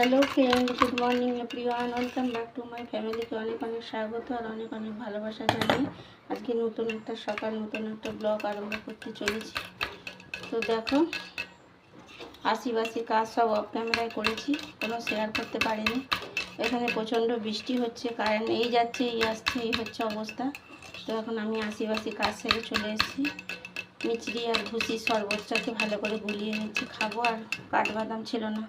Hello friend good morning everyone. Welcome back to my ফ্যামিলিকে অনেক অনেক স্বাগত আর অনেক অনেক ভালোবাসা জানাই আজকে নতুন একটা সকাল, নতুন একটা ব্লগ আরম্ভ করতে চলেছি। তো দেখো আশিবাসি কাজ সব অফ ক্যামেরায় করেছি, কোনো শেয়ার করতে পারিনি। এখানে প্রচণ্ড বৃষ্টি হচ্ছে কারেন্ট এই যাচ্ছে, এই আসছে, এই হচ্ছে অবস্থা। তো এখন আমি আশিবাসি কাজ সেরে চলে এসেছি। মিচড়ি আর ভুসির শরবতটাকে ভালো করে গুলিয়ে নিচ্ছি। খাব আর কাঠবাদাম ছিল না।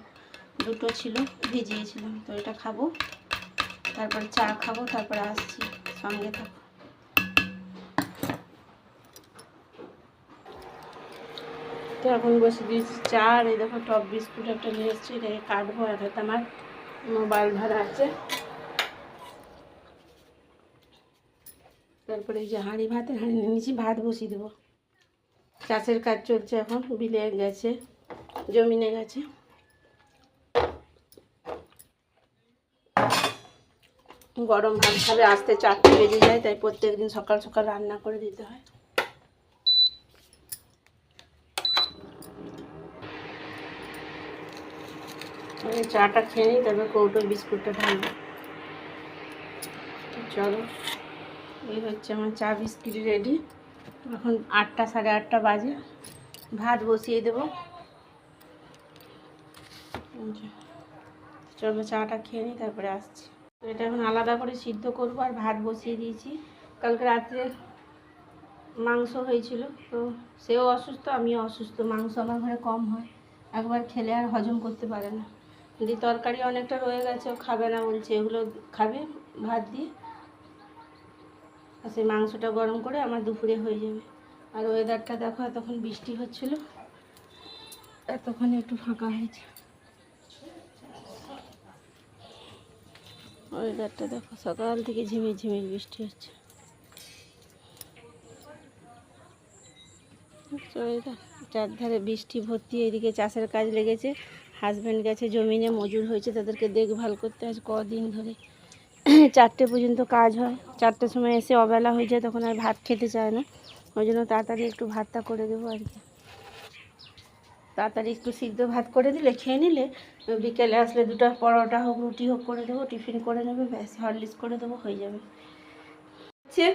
দুটো ছিল ভিজিয়েছিলাম তো এটা খাব। তারপর চা খাব, তারপরে আসছি সঙ্গে থাকো। তো এখন বসে দিয়েছি চা, আর এই দেখো টপ বিস্কুট একটা নিয়ে এসেছি এটাকে কাটবো, আর হাতে আমার মোবাইল ভাড়া আছে। তারপরে এই যে হাঁড়ি ভাতের হাঁড়ি নিয়ে নিয়েছি, ভাত বসিয়ে দেবো। চাষের কাজ চলছে এখন, বিলে গেছে, জমিনে গেছে। গরম ভাত খাবে, আসতে চারটে বেজে যায়, তাই প্রত্যেক দিন সকাল সকাল রান্না করে দিতে হয়। আমি চাটা খেয়ে নিই, তারপর কৌটো বিস্কুটটা ঢালবো। চলো, এই হচ্ছে আমার চা বিস্কিট রেডি। এখন আটটা, সাড়ে আটটা বাজে। ভাত বসিয়ে দেবো। চলো চাটা খেয়ে নিই, তারপরে আসছি। তো এটা এখন আলাদা করে সিদ্ধ করব আর ভাত বসিয়ে দিয়েছি। কালকে রাত্রে মাংস হয়েছিল, তো সেও অসুস্থ, আমিও অসুস্থ। মাংস আমার ঘরে কম হয়, একবার খেলে আর হজম করতে পারে না। যদি তরকারি অনেকটা রয়ে গেছে, ও খাবে না, বলছে, এগুলো খাবে ভাত দিয়ে? আর সেই মাংসটা গরম করে আমার দুপুরে হয়ে যাবে। আর ওয়েদারটা দেখো, এতক্ষণ বৃষ্টি হচ্ছিল, এতক্ষণ একটু ফাঁকা হয়েছে। ওয়েদারটা দেখো, সকাল থেকে ঝিমির ঝিমির বৃষ্টি হচ্ছে? চারধারে বৃষ্টি ভর্তি, এদিকে চাষের কাজ লেগেছে হাজব্যান্ড গেছে জমিনে, মজুর হয়েছে, তাদেরকে দেখভাল করতে আজ কদিন ধরে। চারটে পর্যন্ত কাজ হয়, চারটের সময় এসে অবেলা হয়ে যায়, তখন আর ভাত খেতে চায় না। ওই জন্য তাড়াতাড়ি একটু ভাতটা করে দেবো আর কি। তাড়াতাড়ি একটু সিদ্ধ ভাত করে দিলে, খেয়ে নিলে বিকেলে আসলে দুটো পরোটা হোক, রুটি হোক করে দেবো, টিফিন করে নেবে, ব্যাস, হরলিক্স করে দেবো, হয়ে যাবে। হচ্ছে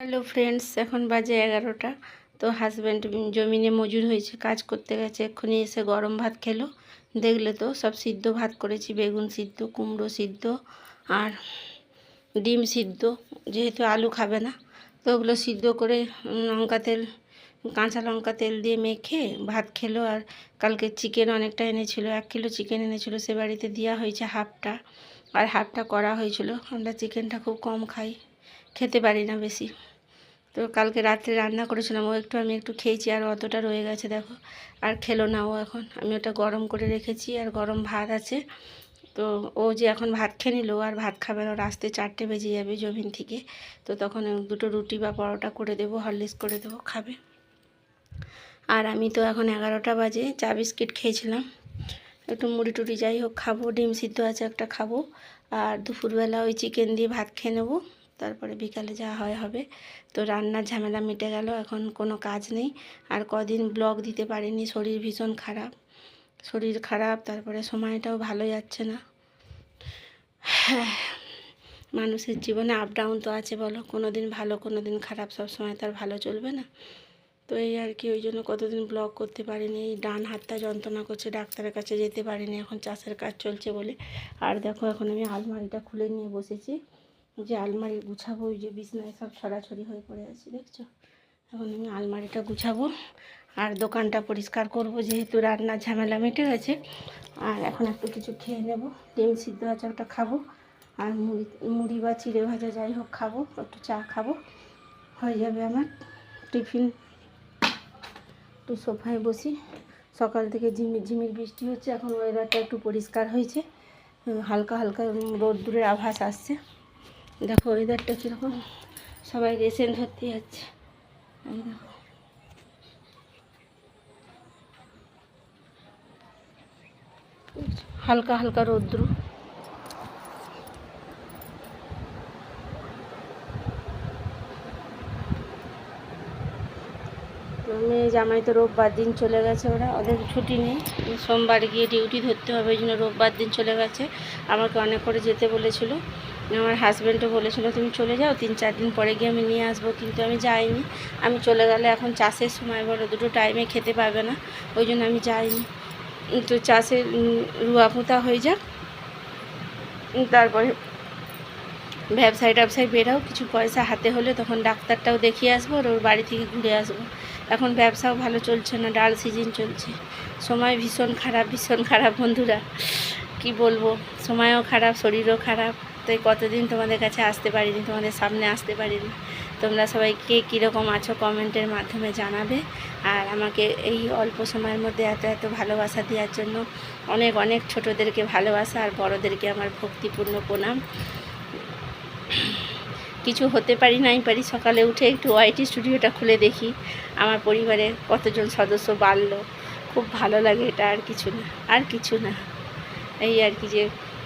হ্যালো ফ্রেন্ডস এখন বাজে এগারোটা। তো হাজব্যান্ড জমিনে মজুর হয়েছে, কাজ করতে গেছে, এক্ষুনি এসে গরম ভাত খেলো। দেখলে তো সব সিদ্ধ ভাত করেছি, বেগুন সিদ্ধ, কুমড়ো সিদ্ধ আর ডিম সিদ্ধ, যেহেতু আলু খাবে না। তো ওগুলো সিদ্ধ করে লঙ্কা তেল, কাঁচা লঙ্কা তেল দিয়ে মেখে ভাত খেলো আর কালকে চিকেন অনেকটা এনেছিল, এক কিলো চিকেন এনেছিল, সে বাড়িতে দেওয়া হয়েছে হাফটা আর হাফটা করা হয়েছিল। আমরা চিকেনটা খুব কম খাই, খেতে পারি না বেশি। তো কালকে রাত্রে রান্না করেছিলাম, ও একটু আমি একটু খেয়েছি আর অতটা রয়ে গেছে দেখো। আর খেলো না ও এখন। আমি ওটা গরম করে রেখেছি আর গরম ভাত আছে। তো ও যে এখন ভাত খেয়ে নিল আর ভাত খাবে না, ওর আসতে চারটে বেজে যাবে জমিন থেকে। তো তখন দুটো রুটি বা পরোটা করে দেবো, হরলিক্স করে দেবো, খাবে। আর আমি তো এখন এগারোটা বাজে, চা বিস্কিট খেয়েছিলাম। একটু মুড়ি টুড়ি যাই হোক খাব, ডিম সিদ্ধ আছে একটা খাব। আর দুপুরবেলা ওই চিকেন দিয়ে ভাত খেয়ে নেব। তারপরে বিকালে যা হয় হবে। তো রান্নার ঝামেলা মিটে গেল এখন কোনো কাজ নেই। আর কদিন ব্লগ দিতে পারিনি শরীর ভীষণ খারাপ। শরীর খারাপ তারপরে সময়টাও ভালো যাচ্ছে না। হ্যাঁ, মানুষের জীবনে আপ ডাউন তো আছে বলো কোনো দিন ভালো কোনো দিন খারাপ সব সময় তার ভালো চলবে না। তো এই আর কি ওই জন্য কতদিন ব্লগ করতে পারিনি এই ডান হাতটা যন্ত্রণা করছে ডাক্তারের কাছে যেতে পারিনি এখন চাষের কাজ চলছে বলে। আর দেখো এখন আমি আলমারিটা খুলে নিয়ে বসেছি। যে আলমারি গুছাবো, ওই যে বিছনায় সব ছড়াছড়ি হয়ে পড়ে আছে, দেখছ? এখন আমি আলমারিটা গুছাবো আর দোকানটা পরিষ্কার করব, যেহেতু রান্নার ঝামেলা মেটে গেছে। আর এখন একটু কিছু খেয়ে নেব, ডিম সিদ্ধ আছে ওটা খাব, আর মুড়ি মুড়ি বা চিড়ে ভাজা যাই হোক খাব, একটু চা খাব, হয়ে যাবে আমার টিফিন। একটু সোফায় বসি, সকাল থেকে ঝিমির ঝিমির বৃষ্টি হচ্ছে, এখন ওয়েদারটা একটু পরিষ্কার হয়েছে, হালকা হালকা রোদ্দুরের আভাস আসছে। দেখো ওয়েদারটা কীরকম? সবাই রেসেন ধরতে যাচ্ছে। হালকা হালকা রৌদ্র। মেয়ে জামাই তো রোববার দিন চলে গেছে ওরা, ওদের ছুটি নেই। সোমবার গিয়ে ডিউটি ধরতে হবে, ওই জন্য রোববার দিন চলে গেছে। আমাকে অনেক করে যেতে বলেছিল। আমার হাজব্যান্ডও বলেছিল, তুমি চলে যাও, তিন চার দিন পরে গিয়ে আমি নিয়ে আসব। কিন্তু আমি যাইনি। আমি চলে গেলে এখন চাষের সময় বলো দুটো টাইমে খেতে পাবে না, ওই জন্য আমি যাইনি। তো চাষের রুয়া পোতা হয়ে যাক। তারপরে ব্যবসায় ট্যাবসায় বেরাও, কিছু পয়সা হাতে হলে তখন ডাক্তারটাও দেখিয়ে আসব আর ওর বাড়ি থেকে ঘুরে আসব। এখন ব্যবসাও ভালো চলছে না, ডাল সিজন চলছে। সময় ভীষণ খারাপ ভীষণ খারাপ বন্ধুরা, কি বলব? সময়ও খারাপ, শরীরও খারাপ। তাই কতদিন তোমাদের কাছে আসতে পারিনি, তোমাদের সামনে আসতে পারিনি। তোমরা সবাই কে কীরকম আছো কমেন্টের মাধ্যমে জানাবে। আর আমাকে এই অল্প সময়ের মধ্যে এত এত ভালোবাসা দেওয়ার জন্য অনেক অনেক ছোটোদেরকে ভালোবাসা আর বড়োদেরকে আমার ভক্তিপূর্ণ প্রণাম। কিছু হতে পারি নাই পারি সকালে উঠে একটু ওয়াইটি স্টুডিওটা খুলে দেখি। আমার পরিবারে কতজন সদস্য বাড়লো, খুব ভালো লাগে এটা আর কিছু না, আর কিছু না। এই আর কি যে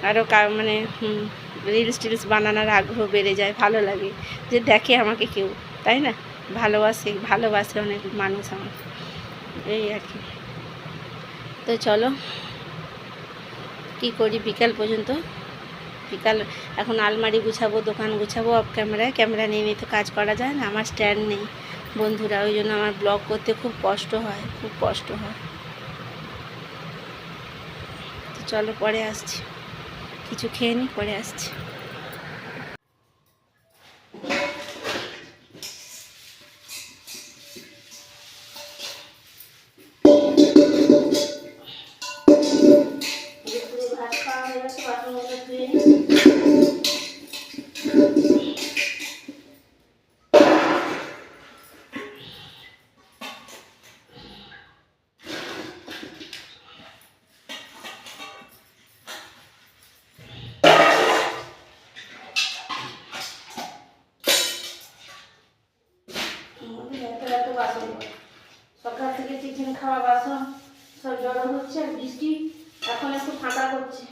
আরও মানে রিলস টিলস বানানোর আগ্রহ বেড়ে যায়, ভালো লাগে। যে দেখে আমাকে কেউ, তাই না? ভালোবাসে ভালোবাসে অনেক মানুষ আমাকে। এই আর কি। তো চলো, কি করি বিকাল পর্যন্ত? বিকাল, এখন আলমারি গুছাবো, দোকান গুছাবো অফ ক্যামেরায় ক্যামেরা নিয়ে নিয়ে তো কাজ করা যায় না, আমার স্ট্যান্ড নেই। বন্ধুরা, ওই জন্য আমার ব্লগ করতে খুব কষ্ট হয়, খুব কষ্ট হয়। তো চলো, পরে আসছি। কিছু খেয়ে নি পরে আসছি। এত এত বাসন সকাল থেকে টিফিন খাওয়া বাসন সব জড়ো হচ্ছে আর বৃষ্টি এখন একটু ফাঁকা করছে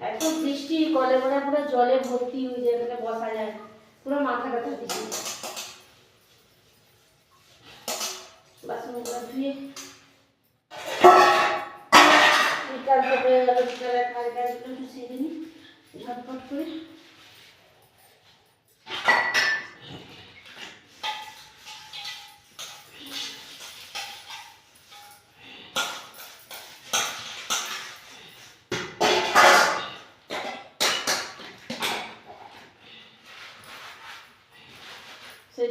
এত বৃষ্টি কলে কলে পুরো জলে ভর্তি হয়ে যায় এখানে বসা যায়। পুরো মাথা ব্যথা দিচ্ছে বাসনগুলো ধুয়ে বিকাল হয়ে গেল বিকালের কাজ কাজগুলো একটু সেরে ঝটপট করে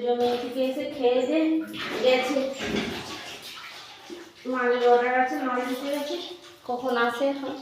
জমি থেকে এসে খেয়ে দিয়ে গেছে। মালের অর্ডার আছে, মাল দিতে গেছে। কখন আসে এখন?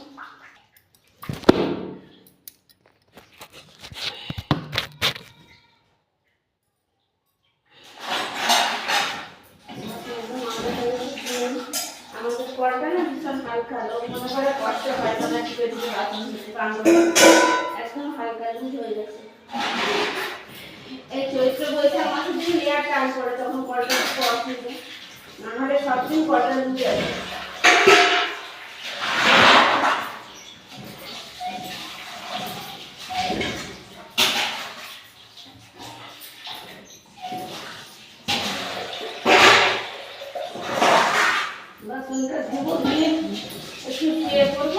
পড়ব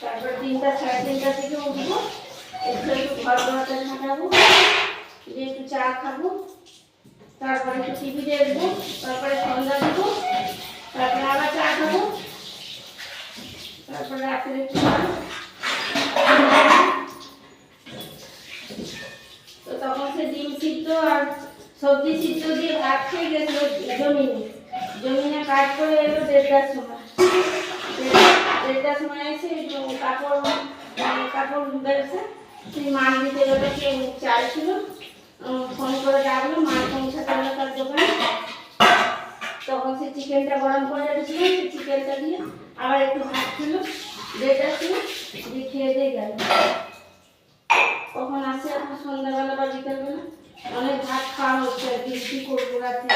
তারপর তিনটা সাড়ে তিনটা থেকে উঠবো একটু একটু ঘর দরজা ঝাঁটাবো দিয়ে একটু চা খাব তারপরে একটু টিভি দেখব, তারপরে সন্ধ্যা দেবো, তারপরে আবার চা খাব, তারপরে রাত্রে তো তখন সে ডিম সিদ্ধ আর সবজি সিদ্ধ দিয়ে ভাত খেয়ে গেছিল জমিনে। জমিনে কাজ করে এলো দেড়টার সময়। দেড়টার সময় এসে কাপড় কাপড় বেরোছে সেই মাছ দিতে গেলে কে চাইছিল। ফোন করে ডাকলো মাছ পৌঁছাতে হলো তার দোকানে তখন সে চিকেনটা গরম করে রেখেছিল সেই চিকেনটা দিয়ে আবার একটু ভাত ছিল ডেটা ছিল, দিয়ে খেয়ে দিয়ে গেল। কখন আসে এখন সন্ধ্যাবেলা বা বিকেলবেলা? অনেক ভাত খাওয়া হচ্ছে আর কি করব রাতে।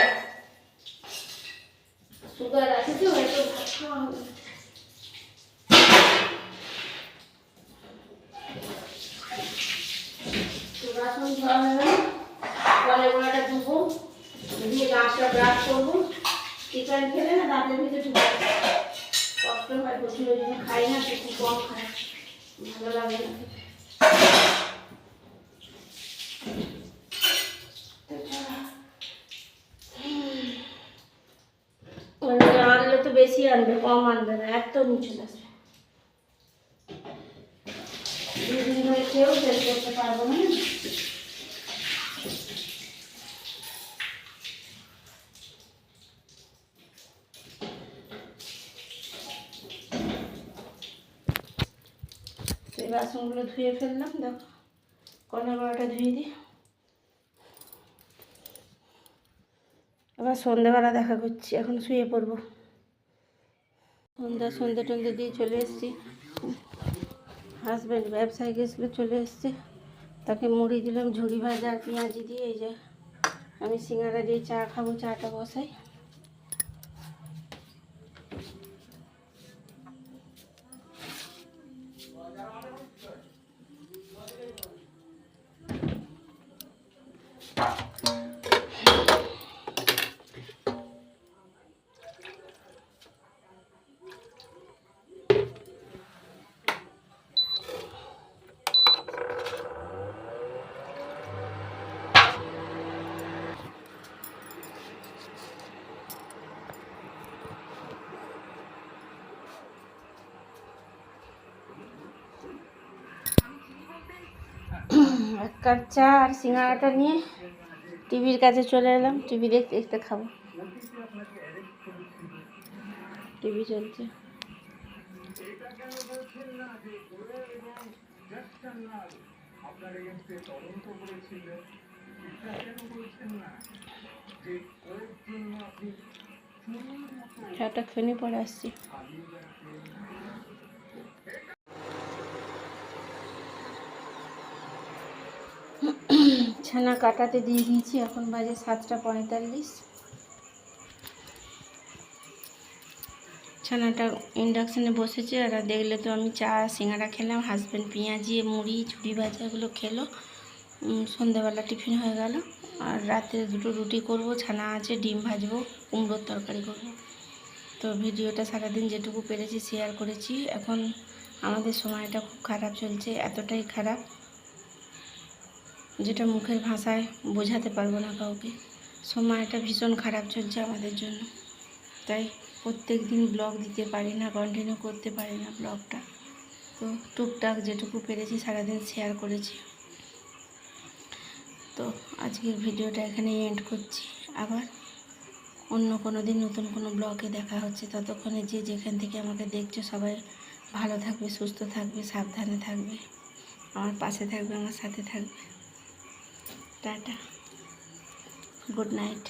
সুগার আছে তো, একটু ভাত খাওয়া হবে তো বাসন ধোয়া হয়ে গেল কলের গোড়াটা ধুবো দিয়ে দাঁতটা ব্রাশ করব চিকেন খেলে না দাঁতের ভিতরে ঢুকে কষ্ট হয় প্রচুর ওই জন্য খাই না একটু কম খাই ভালো লাগে না ওইগুলো আনলে তো বেশি আনবে, কম আনবে না এত নিচে আসবে দুদিন পারব না। বাসনগুলো ধুয়ে ফেললাম, দেখো। কলা বড়াটা ধুয়ে দিই। আবার সন্ধ্যেবেলা দেখা করছি, এখন শুয়ে পড়ব। সন্ধ্যা সন্ধ্যা টন্ধে দিয়ে চলে এসেছি। হাজব্যান্ড ব্যবসায় গেছিল, চলে এসছে। তাকে মুড়ি দিলাম, ঝুড়ি ভাজা, পেঁয়াজি দিয়ে, এই যে আমি সিঙ্গারা দিয়ে চা খাব, চাটা বসাই। এক চা আর সিঙ্গারাটা নিয়ে টিভির কাছে চলে এলাম। টিভি দেখতে দেখতে খাব। টিভি চলছে। চাটা খেয়ে পরে আসছি। ছানা কাটাতে দিয়ে দিয়েছি এখন বাজে সাতটা পঁয়তাল্লিশ। ছানাটা ইন্ডাকশানে বসেছে আর দেখলে তো আমি চা সিঙ্গারা খেলাম হাজব্যান্ড পেঁয়াজি মুড়ি ঝুড়ি ভাজা এগুলো খেলো। উম, সন্ধ্যাবেলা টিফিন হয়ে গেল আর রাতে দুটো রুটি করব ছানা আছে ডিম ভাজবো কুমড়োর তরকারি করব। তো ভিডিওটা সারাদিন যেটুকু পেরেছি শেয়ার করেছি। এখন আমাদের সময়টা খুব খারাপ চলছে এতটাই খারাপ। যেটা মুখের ভাষায় বোঝাতে পারব না কাউকে। সময়টা ভীষণ খারাপ চলছে আমাদের জন্য। তাই প্রত্যেক দিন ব্লগ দিতে পারি না কন্টিনিউ করতে পারি না ব্লগটা তো টুকটাক যেটুকু পেরেছি সারাদিন শেয়ার করেছি। তো আজকের ভিডিওটা এখানেই এন্ড করছি। আবার অন্য কোনো দিন নতুন কোনো ব্লগে দেখা হচ্ছে। ততক্ষণে যে যেখান থেকে আমাকে দেখছ সবাই ভালো থাকবে, সুস্থ থাকবে, সাবধানে থাকবে। আমার পাশে থাকবে, আমার সাথে থাকবে। Tata good night